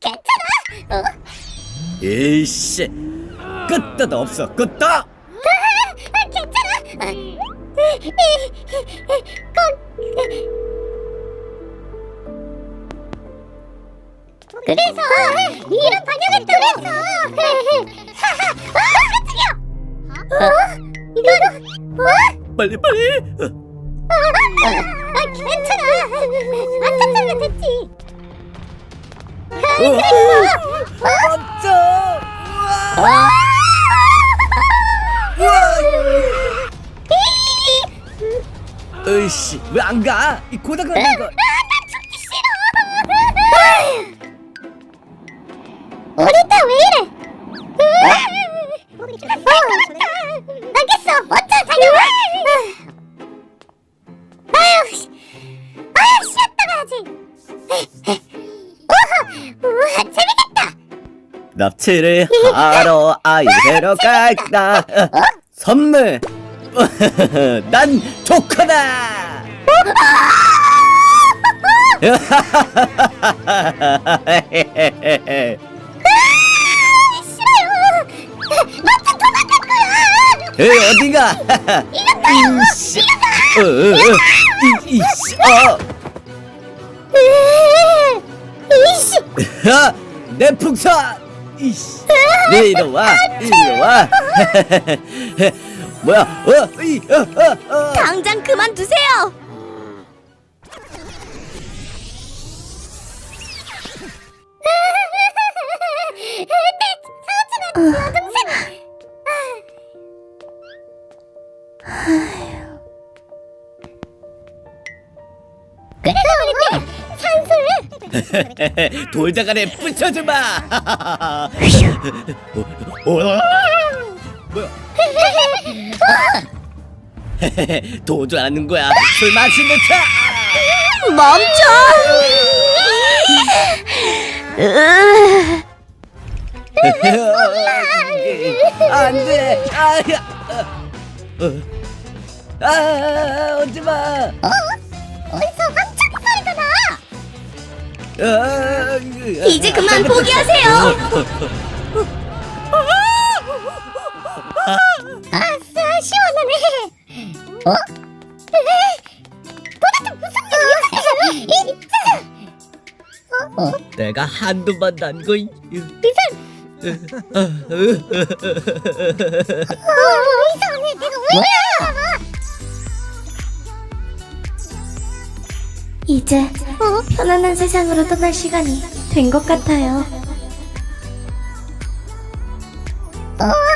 괜찮아. 어? 에이씨 끝도 없어 끝도 아, 괜찮아. 아, 건 그래서 이런 반영을 그래서 아 깜짝이야 어? 이거는 어? 빨리 빨리 어, 아, 아, 어. 으이씨 왜 안 가? 이 고장난 거 우리 납치를 하러 아이새로 갈까 어, 선물 난 조커다 싫어요. 먼저 도망갈 거야. 에이 어디가 이씨 어, 어, 어. 이- 이씨 어. 이씨. 야, 내 풍선! 이씨, 네 이리 와, 이리 와. 뭐야? 어, 이, 어, 어, 어. 당장 그만두세요. 내 소중한 여동생. 돌다간에 부셔주마. 어, 어, 뭐야? 도주 하는 거야. 술 마시는 차. 멈춰. 으, 안 돼. 아야. 어, 어. 아, 오지 마. 어 이제 그만 포기하세요. 아싸 시원하네. 어? 도대체 무슨 일이야? 어? 어? 내가 한두 번 난 거. 어, 이상해. 내가 왜? 이제 편안한 세상으로 떠날 시간이 된 것 같아요. 어?